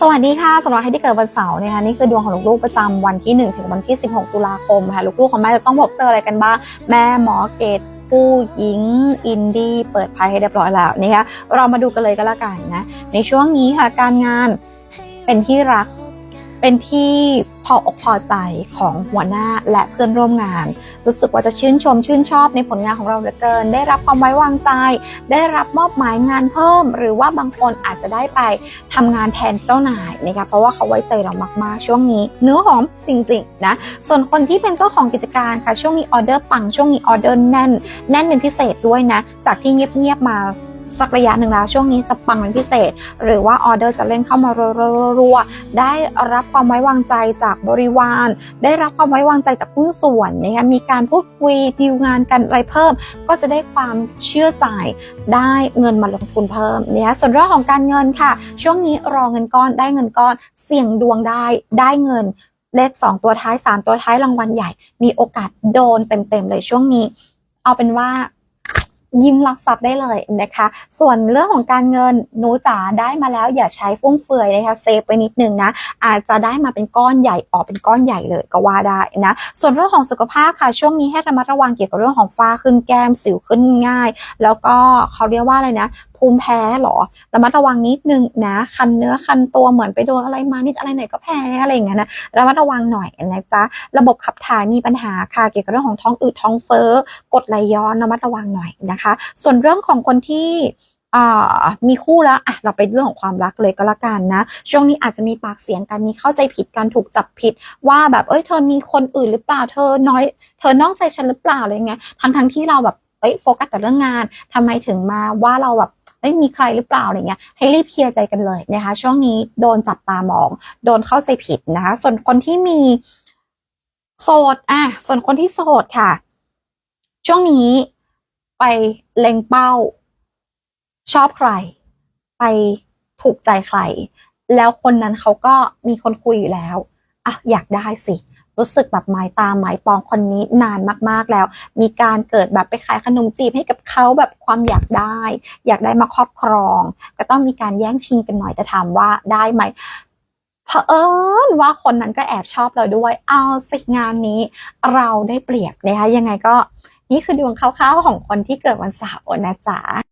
สวัสดีค่ะสำหรับใครที่เกิดวันเสาร์นะคะนี่คือดวงของลูกๆประจำวันที่ 1 ถึงวันที่ 16 ตุลาคมค่ะลูกๆของแม่จะต้องพบเจออะไรกันบ้าง แม่หมอเกตผู้หญิงอินดี้เปิดไพ่ให้เรียบร้อยแล้วนะคะเรามาดูกันเลยก็แล้วกันนะในช่วงนี้ค่ะการงานเป็นที่รัก เป็นที่พออกพอใจของหัวหน้าและเพื่อนร่วมงาน รู้สึกว่าจะชื่นชมชื่นชอบในผลงานของเราเหลือเกิน ได้รับความไว้วางใจ ได้รับมอบหมายงานเพิ่ม หรือว่าบางคนอาจจะได้ไปทำงานแทนเจ้านายนะคะเพราะว่าเขาไว้ใจเรามากๆ ช่วงนี้ เนื้อหอมจริงๆนะส่วนคนที่เป็นเจ้าของกิจการค่ะช่วงนี้ออเดอร์ปังช่วงนี้ออเดอร์แน่น แน่นเป็นพิเศษด้วยนะ จากที่เงียบๆมา สักระยะหนึ่งแล้ว ช่วงนี้จะปังเป็นพิเศษ หรือว่าออเดอร์จะเล่นเข้ามารัวๆได้รับความไว้วางใจจากบริวาร ได้รับความไว้วางใจจากผู้ส่วนนะคะมีการพูดคุยดีลงานกันอะไรเพิ่ม ก็จะได้ความเชื่อใจได้เงินมาลงทุนเพิ่มเนี่ยส่วนเรื่องของการเงินค่ะ ช่วงนี้รอเงินก้อนได้เงินก้อนเสี่ยงดวงได้ได้เงินเลขสองตัวท้ายสามตัวท้ายรางวัลใหญ่ มีโอกาสโดนเต็มๆเลยช่วงนี้ เอาเป็นว่า ยิ้มรับทรัพย์ได้เลยนะคะ ส่วนเรื่องของการเงินหนูจ๋าได้มาแล้วอย่าใช้ฟุ่มเฟือยนะคะเซฟไปนิดนึงนะ อาจจะได้มาเป็นก้อนใหญ่ออกเป็นก้อนใหญ่เลยก็ว่าได้นะ ส่วนเรื่องของสุขภาพค่ะช่วงนี้ให้ระมัดระวังเกี่ยวกับเรื่องของฝ้าขึ้นแก้มสิวขึ้นง่าย แล้วก็เขาเรียกว่าอะไรนะ ภูมิแพ้เหรอระมัดระวังนิดนึงนะ คันเนื้อคันตัวเหมือนไปโดนอะไรมานิดอะไรไหนก็แพ้อะไรอย่างเงี้ยนะระมัดระวังหน่อยนะจ๊ะระบบขับถ่ายมีปัญหาค่ะเกี่ยวกับเรื่องของท้องอืดท้องเฟ้อกดไหลย้อนระมัดระวังหน่อยนะคะ ส่วนเรื่องของคนที่มีคู่แล้วอะเราไปเรื่องของความรักเลยก็แล้วกันนะ ช่วงนี้อาจจะมีปากเสียงกันมีเข้าใจผิดกันถูกจับผิด ว่าแบบเอ้ยเธอมีคนอื่นหรือเปล่าเธอน้อย เธอนอกใจฉันหรือเปล่าอะไรเงี้ยทั้งทั้งที่เราแบบเอ้ยโฟกัสแต่เรื่องงานทำไมถึงมาว่าเราแบบ เอ้ยมีใครหรือเปล่าอะไรเงี้ยให้รีบเคลียร์ใจกันเลยนะคะ ช่วงนี้โดนจับตามอง โดนเข้าใจผิดนะคะ ส่วนคนที่มีโสดอะส่วนคนที่โสดค่ะ ช่วงนี้ไปเล็งเป้า ชอบใคร ไปถูกใจใคร แล้วคนนั้นเขาก็มีคนคุยอยู่แล้วอะอยากได้สิ รู้สึกแบบหมายตาหมายปองคนนี้นานมากๆแล้ว มีการเกิดแบบไปขายขนมจีบให้กับเขาแบบความอยากได้ อยากได้มาครอบครอง ก็ต้องมีการแย่งชิงกันหน่อยแต่ถามว่าได้ไหมเผอิญว่าคนนั้นก็แอบชอบเราด้วย เอาสิงานนี้เราได้เปรียบนะคะยังไงก็นี่คือดวงคร่าวๆของคนที่เกิดวันเสาร์นะจ๊ะ